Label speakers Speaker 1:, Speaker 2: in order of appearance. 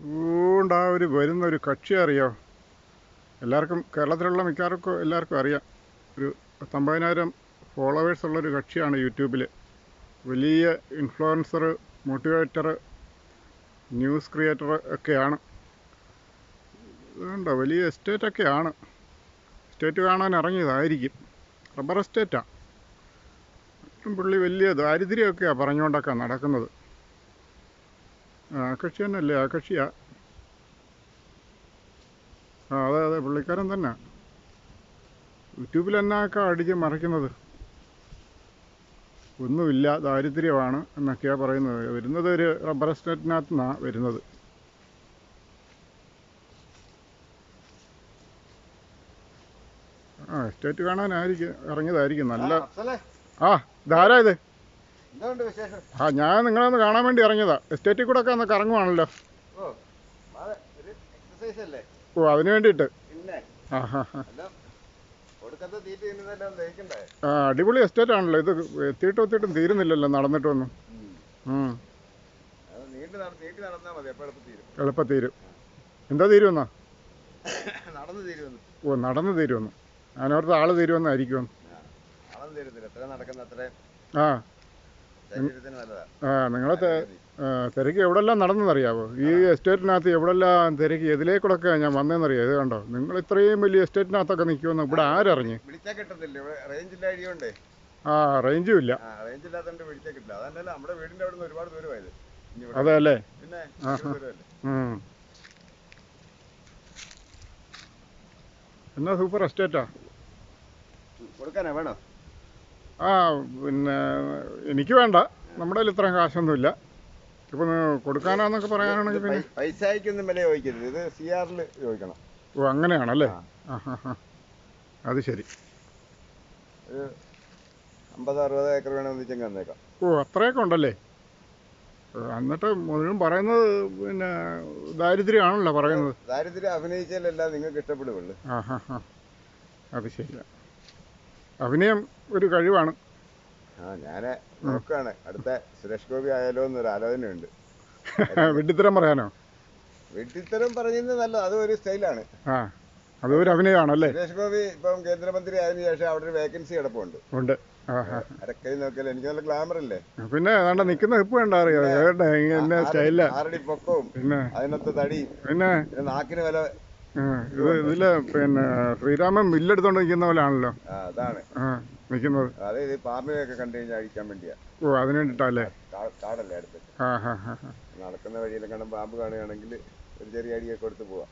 Speaker 1: അതുകൊണ്ട് ആ ഒരു വരുന്ന ഒരു കക്ഷി അറിയോ? എല്ലാവർക്കും കേരളത്തിലുള്ള മിക്കവാർക്കും എല്ലാവർക്കും അറിയാം. ഒരു പത്തൊമ്പതിനായിരം ഫോളോവേഴ്സ് ഉള്ളൊരു കക്ഷിയാണ് യൂട്യൂബിൽ വലിയ ഇൻഫ്ലുവൻസർ മോട്ടിവേറ്റർ ന്യൂസ് ക്രിയേറ്റർ ഒക്കെയാണ്. അതുകൊണ്ടോ വലിയ എസ്റ്റേറ്റൊക്കെയാണ് എസ്റ്റേറ്റ് കാണാൻ ഇറങ്ങിയതായിരിക്കും. റബ്ബർ എസ്റ്റേറ്റാണ് പുള്ളി വലിയ ദാരിദ്ര്യമൊക്കെയാണ് പറഞ്ഞുകൊണ്ടൊക്കെ നടക്കുന്നത്. ആ കക്ഷി തന്നെയല്ലേ ആ കക്ഷിയാ. ആ അതെ അതെ പുള്ളിക്കാരൻ തന്നെ. യൂട്യൂബിൽ എന്നാക്കാ അടിച്ച് മറിക്കുന്നത് ഒന്നുമില്ല ദാരിദ്ര്യമാണ് എന്നൊക്കെയാണ് പറയുന്നത്. വരുന്നത് ഒരു റബ്ബർ എസ്റ്റേറ്റിനകത്തു നിന്നാണ് വരുന്നത്. ആ എസ്റ്റേറ്റ് കാണാനായിരിക്കും ഇറങ്ങിയതായിരിക്കും. നല്ല ആ ഇതാരാ ഇത്? ആ ഞാൻ നിങ്ങളെ ഒന്ന് കാണാൻ വേണ്ടി ഇറങ്ങിയതാ. എസ്റ്റേറ്റിൽ കൂടെ ഒക്കെ ഒന്ന് കറങ്ങുവാണല്ലോ.
Speaker 2: ഓ
Speaker 1: അതിന് വേണ്ടിയിട്ട്. ആ അടിപൊളി എസ്റ്റേറ്റ് ആണല്ലോ. ഇത് എത്തിയിട്ടും എത്തിയിട്ടും തീരുന്നില്ലല്ലോ നടന്നിട്ടൊന്നും.
Speaker 2: എളുപ്പം തീരും.
Speaker 1: എന്താ തീരുമെന്നാ ഓ നടന്ന് തീരുമെന്ന് ഞാനോർത്ത് ആൾ തീരുമെന്നായിരിക്കുമെന്ന് ആ. ആ നിങ്ങളെ തിരക്ക് എവിടെല്ലാം നടന്നെന്നറിയാവോ? ഈ എസ്റ്റേറ്റിനകത്ത് എവിടെല്ലാം തിരക്ക്? എതിലേക്കൂടൊക്കെ ഞാൻ വന്നതെന്നറിയാം ഇത് കണ്ടോ? നിങ്ങൾ ഇത്രയും വലിയ എസ്റ്റേറ്റിനകത്തൊക്കെ നിൽക്കുമെന്ന് ഇവിടെ ആരറിഞ്ഞ്? ആ റേഞ്ചും ഇല്ല. അതെ അല്ലേ? എന്നാ സൂപ്പർ എസ്റ്റേറ്റാ?
Speaker 2: കൊടുക്കാനാ വേണോ?
Speaker 1: ആ പിന്നെ എനിക്ക് വേണ്ട. നമ്മുടെ കയ്യിൽ ഇത്രയും കാശൊന്നുമില്ല. ഇപ്പം കൊടുക്കാനാന്നൊക്കെ പറയാനാണെങ്കിൽ പിന്നെ
Speaker 2: പൈ- പൈസയ്ക്കൊന്നും വില ചോദിക്കരുത്. ഇത് സി ആറിൽ ചോദിക്കണം.
Speaker 1: ഓ അങ്ങനെയാണല്ലേ?
Speaker 2: ആ.
Speaker 1: ആ ഹാ ഹാ അത് ശരി.
Speaker 2: ഒരു അമ്പത് അറുപത് ഏക്കർ വേണമെന്ന് വെച്ചെങ്കിൽ
Speaker 1: ഓ അത്രയൊക്കെ ഉണ്ടല്ലേ? ഏ, എന്നിട്ട് മുഴുവൻ പറയുന്നത് പിന്നെ ദാരിദ്ര്യമാണല്ലോ പറയുന്നത്.
Speaker 2: ദാരിദ്ര്യം അഭിനയിച്ചാലല്ല നിങ്ങൾക്ക് ഇഷ്ടപ്പെടുകയുള്ളു
Speaker 1: ആ ഹാ ഹാ അത് ശരിയാ. അഭിനയം ഒരു കഴിവാണ്.
Speaker 2: ആ ഞാൻ നോക്കാണ്. അടുത്ത സുരേഷ് ഗോപി ആയാലോ എന്നൊരു ആലോചനയുണ്ട്.
Speaker 1: വെട്ടിത്തരം പറയാനോ?
Speaker 2: വെട്ടിത്തരം പറയുന്നത് നല്ല അത് ഒരു സ്റ്റൈലാണ്.
Speaker 1: ആ അതൊരു അഭിനയമാണല്ലേ
Speaker 2: സുരേഷ് ഗോപി ഇപ്പം കേന്ദ്രമന്ത്രി ആയതിനു ശേഷം അവിടെ ഒരു വേക്കൻസി കിടപ്പുണ്ട്.
Speaker 1: ഉണ്ട്.
Speaker 2: അരക്കൈ നോക്കിയാൽ എനിക്ക് നല്ല ഗ്ലാമർ അല്ലേ?
Speaker 1: പിന്നെ അതാണ്ട് നിൽക്കുന്ന ഇപ്പം ഇങ്ങനെ സ്റ്റൈല
Speaker 2: ആറടി പൊക്കവും
Speaker 1: പിന്നെ
Speaker 2: അതിനകത്ത് തടി.
Speaker 1: പിന്നെ
Speaker 2: നാക്കിന് വില
Speaker 1: ഇത് ഇതിൽ പിന്നെ ശ്രീരാമൻ മില്ലെടുത്തോണ്ട് നിൽക്കുന്ന പോലെയാണല്ലോ
Speaker 2: ആ അതാണ്.
Speaker 1: നിൽക്കുന്നത്
Speaker 2: അത് ഇത് പാമ്പിനെയൊക്കെ കണ്ടു കഴിഞ്ഞാൽ അഴിക്കാൻ വേണ്ടിയാ.
Speaker 1: ഓ അതിന്
Speaker 2: വേണ്ടിട്ടല്ലേ കാടല്ലേ അടുത്ത് നടക്കുന്ന വഴിയിലും കാണാൻ പാമ്പ് കാണുകയാണെങ്കിൽ ഒരു ചെറിയ അടിയൊക്കെ കൊടുത്ത് പോവാം.